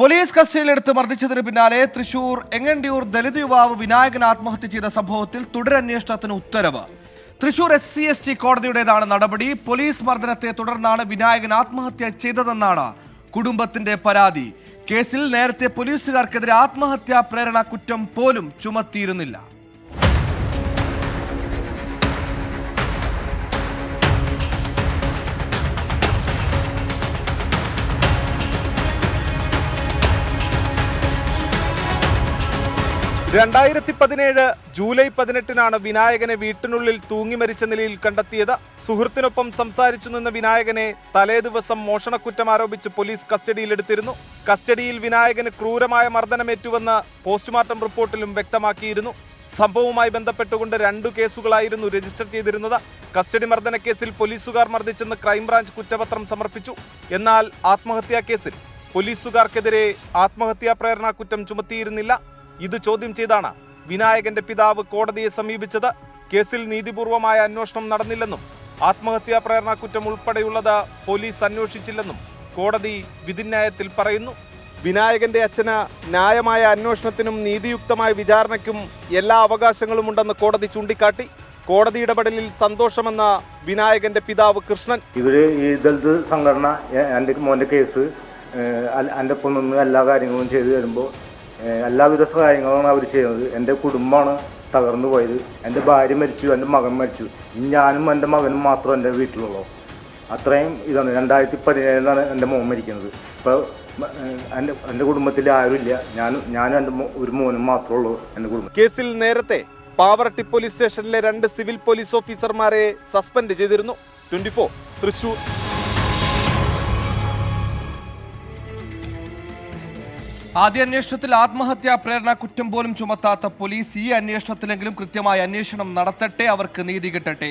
Police കസ്റ്റഡിയിലെടുത്ത് മർദ്ദിച്ചതിന് പിന്നാലെ തൃശൂർ എങ്ങണ്ടിയൂർ ദലിത് യുവാവ് വിനായകൻ ആത്മഹത്യ ചെയ്ത സംഭവത്തിൽ തുടരന്വേഷണത്തിന് ഉത്തരവ്. Thrissur S C S T കോടതിയുടേതാണ് നടപടി. പോലീസ് മർദ്ദനത്തെ തുടർന്നാണ് വിനായകൻ ആത്മഹത്യ ചെയ്തതെന്നാണ് കുടുംബത്തിന്റെ പരാതി. കേസിൽ നേരത്തെ പോലീസുകാർക്കെതിരെ ആത്മഹത്യാ പ്രേരണ കുറ്റം പോലും ചുമത്തിയിരുന്നില്ല. രണ്ടായിരത്തി പതിനേഴ് ജൂലൈ പതിനെട്ടിനാണ് വിനായകനെ വീട്ടിനുള്ളിൽ തൂങ്ങി മരിച്ച നിലയിൽ കണ്ടെത്തിയത്. സുഹൃത്തിനൊപ്പം സംസാരിച്ചു നിന്ന വിനായകനെ തലേ ദിവസം മോഷണക്കുറ്റം ആരോപിച്ച് പോലീസ് കസ്റ്റഡിയിലെടുത്തിരുന്നു. കസ്റ്റഡിയിൽ വിനായകന് ക്രൂരമായ മർദ്ദനമേറ്റുവെന്ന് പോസ്റ്റ്മോർട്ടം റിപ്പോർട്ടിലും വ്യക്തമാക്കിയിരുന്നു. സംഭവവുമായി ബന്ധപ്പെട്ടുകൊണ്ട് രണ്ടു കേസുകളായിരുന്നു രജിസ്റ്റർ ചെയ്തിരുന്നത്. കസ്റ്റഡി മർദ്ദന കേസിൽ പോലീസുകാർ മർദ്ദിച്ചെന്ന് ക്രൈംബ്രാഞ്ച് കുറ്റപത്രം സമർപ്പിച്ചു. എന്നാൽ ആത്മഹത്യാ കേസിൽ പോലീസുകാർക്കെതിരെ ആത്മഹത്യാ പ്രേരണ കുറ്റം ചുമത്തിയിരുന്നില്ല. ഇത് ചോദ്യം ചെയ്താണ്. വിനായകന്റെ പിതാവ് കോടതിയെ സമീപിച്ചത്. കേസിൽ നീതിപൂർവമായ അന്വേഷണം നടന്നില്ലെന്നും ആത്മഹത്യാ പ്രേരണ കുറ്റം ഉൾപ്പെടെയുള്ളത് പോലീസ് അന്വേഷിച്ചില്ലെന്നും കോടതി വിധിന്യായത്തിൽ പറയുന്നു. വിനായകന്റെ അച്ഛന് ന്യായമായ അന്വേഷണത്തിനും നീതിയുക്തമായ വിചാരണയ്ക്കും എല്ലാ അവകാശങ്ങളും ഉണ്ടെന്ന് കോടതി ചൂണ്ടിക്കാട്ടി. കോടതി ഇടപെടലിൽ സന്തോഷമെന്ന വിനായകന്റെ പിതാവ് കൃഷ്ണൻ. ഇവർ ഈ ദളിത് സംഘടന എന്റെ മോന്റെ കേസ് എന്റെ ഒപ്പം നിന്ന് എല്ലാ കാര്യങ്ങളും ചെയ്തു തരുമ്പോൾ എല്ലാവിധ സഹായങ്ങളാണ് അവർ ചെയ്യുന്നത്. എന്റെ കുടുംബമാണ് തകർന്നു പോയത്. എന്റെ ഭാര്യ മരിച്ചു എന്റെ മകൻ മരിച്ചു. ഞാനും എന്റെ മകനും മാത്രം എന്റെ വീട്ടിലുള്ളൂ. അത്രയും ഇതാണ്. രണ്ടായിരത്തി പതിനേഴിലാണ് എന്റെ മോൻ മരിക്കുന്നത്. ഇപ്പോൾ എന്റെ എന്റെ കുടുംബത്തിൽ ആരുമില്ല. ഞാനും ഞാനും എന്റെ ഒരു മോനും മാത്രമേ ഉള്ളൂ എന്റെ കുടുംബം കേസിൽ നേരത്തെ പാവറട്ടി പോലീസ് സ്റ്റേഷനിലെ രണ്ട് സിവിൽ പോലീസ് ഓഫീസർമാരെ സസ്പെൻഡ് ചെയ്തിരുന്നു. Twenty four Thrissur. ആദ്യ അന്വേഷണത്തിൽ ആത്മഹത്യാ പ്രേരണ കുറ്റം പോലും ചുമത്താത്ത പോലീസ് ഈ അന്വേഷണത്തിലെങ്കിലും കൃത്യമായ അന്വേഷണം നടത്തട്ടെ അവർക്ക് നീതി കിട്ടട്ടെ.